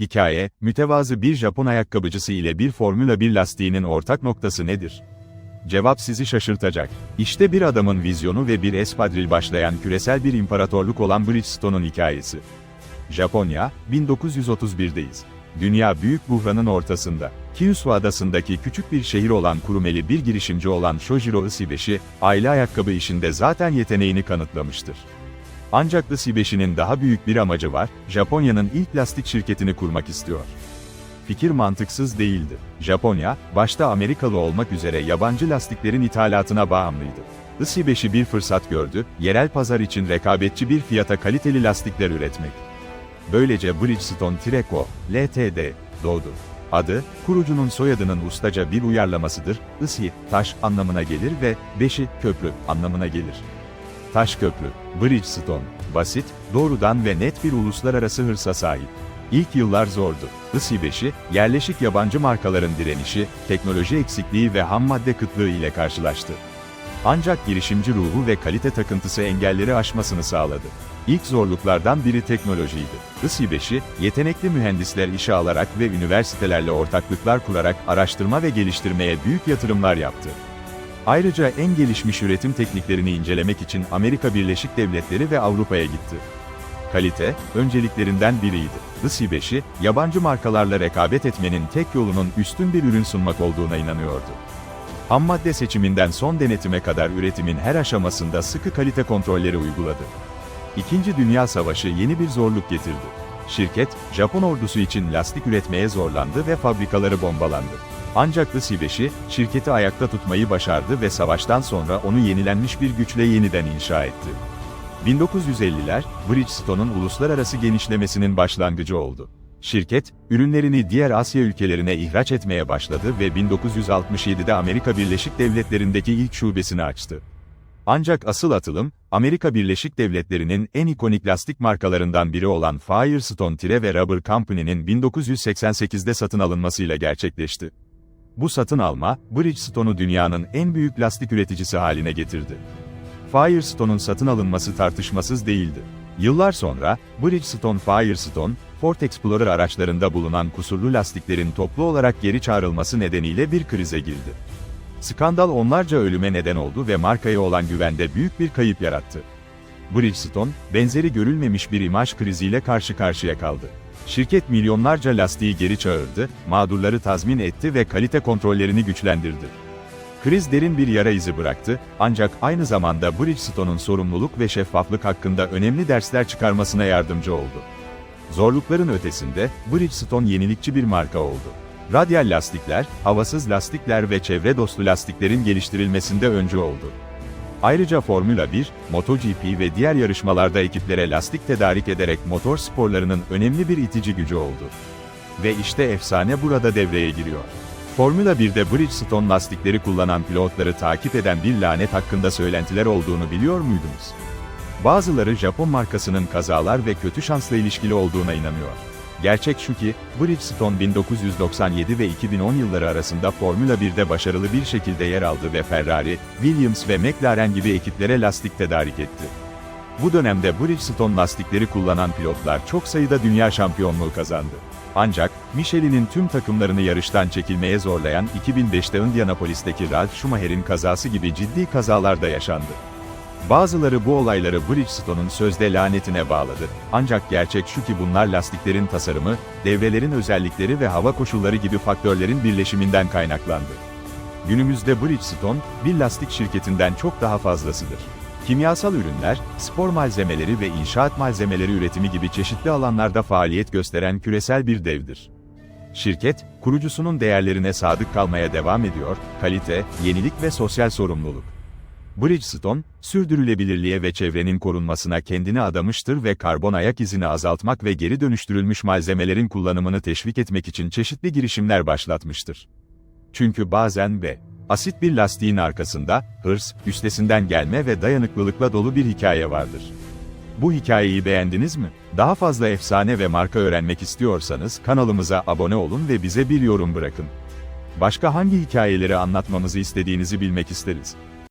Hikaye, mütevazı bir Japon ayakkabıcısı ile bir Formula 1 lastiğinin ortak noktası nedir? Cevap sizi şaşırtacak. İşte bir adamın vizyonu ve bir espadril başlayan küresel bir imparatorluk olan Bridgestone'un hikayesi. Japonya, 1931'deyiz. Dünya büyük buhranın ortasında. Kyushu adasındaki küçük bir şehir olan Kurumeli bir girişimci olan Shojiro Isibeshi, aile ayakkabı işinde zaten yeteneğini kanıtlamıştır. Ancak Isibeshi'nin daha büyük bir amacı var, Japonya'nın ilk lastik şirketini kurmak istiyor. Fikir mantıksız değildi. Japonya, başta Amerikalı olmak üzere yabancı lastiklerin ithalatına bağımlıydı. Isibeshi bir fırsat gördü, yerel pazar için rekabetçi bir fiyata kaliteli lastikler üretmek. Böylece Bridgestone Treco, LTD, doğdu. Adı, kurucunun soyadının ustaca bir uyarlamasıdır, ısi, taş anlamına gelir ve beşi, köprü anlamına gelir. Taş köprü, Bridgestone, basit, doğrudan ve net bir uluslararası hırsa sahip. İlk yıllar zordu. ISİ-5'i, yerleşik yabancı markaların direnişi, teknoloji eksikliği ve ham madde kıtlığı ile karşılaştı. Ancak girişimci ruhu ve kalite takıntısı engelleri aşmasını sağladı. İlk zorluklardan biri teknolojiydi. ISİ-5'i, yetenekli mühendisler işe alarak ve üniversitelerle ortaklıklar kurarak araştırma ve geliştirmeye büyük yatırımlar yaptı. Ayrıca en gelişmiş üretim tekniklerini incelemek için Amerika Birleşik Devletleri ve Avrupa'ya gitti. Kalite, önceliklerinden biriydi. ISİ-5'i, yabancı markalarla rekabet etmenin tek yolunun üstün bir ürün sunmak olduğuna inanıyordu. Ham madde seçiminden son denetime kadar üretimin her aşamasında sıkı kalite kontrolleri uyguladı. İkinci Dünya Savaşı yeni bir zorluk getirdi. Şirket, Japon ordusu için lastik üretmeye zorlandı ve fabrikaları bombalandı. Ancak ISİ-5'i, şirketi ayakta tutmayı başardı ve savaştan sonra onu yenilenmiş bir güçle yeniden inşa etti. 1950'ler, Bridgestone'un uluslararası genişlemesinin başlangıcı oldu. Şirket, ürünlerini diğer Asya ülkelerine ihraç etmeye başladı ve 1967'de Amerika Birleşik Devletleri'ndeki ilk şubesini açtı. Ancak asıl atılım, Amerika Birleşik Devletleri'nin en ikonik lastik markalarından biri olan Firestone Tire ve Rubber Company'nin 1988'de satın alınmasıyla gerçekleşti. Bu satın alma, Bridgestone'u dünyanın en büyük lastik üreticisi haline getirdi. Firestone'un satın alınması tartışmasız değildi. Yıllar sonra, Bridgestone Firestone, Ford Explorer araçlarında bulunan kusurlu lastiklerin toplu olarak geri çağrılması nedeniyle bir krize girdi. Skandal onlarca ölüme neden oldu ve markaya olan güvende büyük bir kayıp yarattı. Bridgestone, benzeri görülmemiş bir imaj kriziyle karşı karşıya kaldı. Şirket milyonlarca lastiği geri çağırdı, mağdurları tazmin etti ve kalite kontrollerini güçlendirdi. Kriz derin bir yara izi bıraktı, ancak aynı zamanda Bridgestone'un sorumluluk ve şeffaflık hakkında önemli dersler çıkarmasına yardımcı oldu. Zorlukların ötesinde, Bridgestone yenilikçi bir marka oldu. Radyal lastikler, havasız lastikler ve çevre dostu lastiklerin geliştirilmesinde öncü oldu. Ayrıca Formula 1, MotoGP ve diğer yarışmalarda ekiplere lastik tedarik ederek motor sporlarının önemli bir itici gücü oldu. Ve işte efsane burada devreye giriyor. Formula 1'de Bridgestone lastikleri kullanan pilotları takip eden bir lanet hakkında söylentiler olduğunu biliyor muydunuz? Bazıları Japon markasının kazalar ve kötü şansla ilişkili olduğuna inanıyor. Gerçek şu ki, Bridgestone 1997 ve 2010 yılları arasında Formula 1'de başarılı bir şekilde yer aldı ve Ferrari, Williams ve McLaren gibi ekiplere lastik tedarik etti. Bu dönemde Bridgestone lastikleri kullanan pilotlar çok sayıda dünya şampiyonluğu kazandı. Ancak, Michelin'in tüm takımlarını yarıştan çekilmeye zorlayan 2005'te Indianapolis'teki Ralf Schumacher'in kazası gibi ciddi kazalar da yaşandı. Bazıları bu olayları Bridgestone'un sözde lanetine bağladı. Ancak gerçek şu ki bunlar lastiklerin tasarımı, devrelerin özellikleri ve hava koşulları gibi faktörlerin birleşiminden kaynaklandı. Günümüzde Bridgestone, bir lastik şirketinden çok daha fazlasıdır. Kimyasal ürünler, spor malzemeleri ve inşaat malzemeleri üretimi gibi çeşitli alanlarda faaliyet gösteren küresel bir devdir. Şirket, kurucusunun değerlerine sadık kalmaya devam ediyor, kalite, yenilik ve sosyal sorumluluk. Bridgestone, sürdürülebilirliğe ve çevrenin korunmasına kendini adamıştır ve karbon ayak izini azaltmak ve geri dönüştürülmüş malzemelerin kullanımını teşvik etmek için çeşitli girişimler başlatmıştır. Çünkü bazen ve asit bir lastiğin arkasında, hırs, üstesinden gelme ve dayanıklılıkla dolu bir hikaye vardır. Bu hikayeyi beğendiniz mi? Daha fazla efsane ve marka öğrenmek istiyorsanız kanalımıza abone olun ve bize bir yorum bırakın. Başka hangi hikayeleri anlatmamızı istediğinizi bilmek isteriz.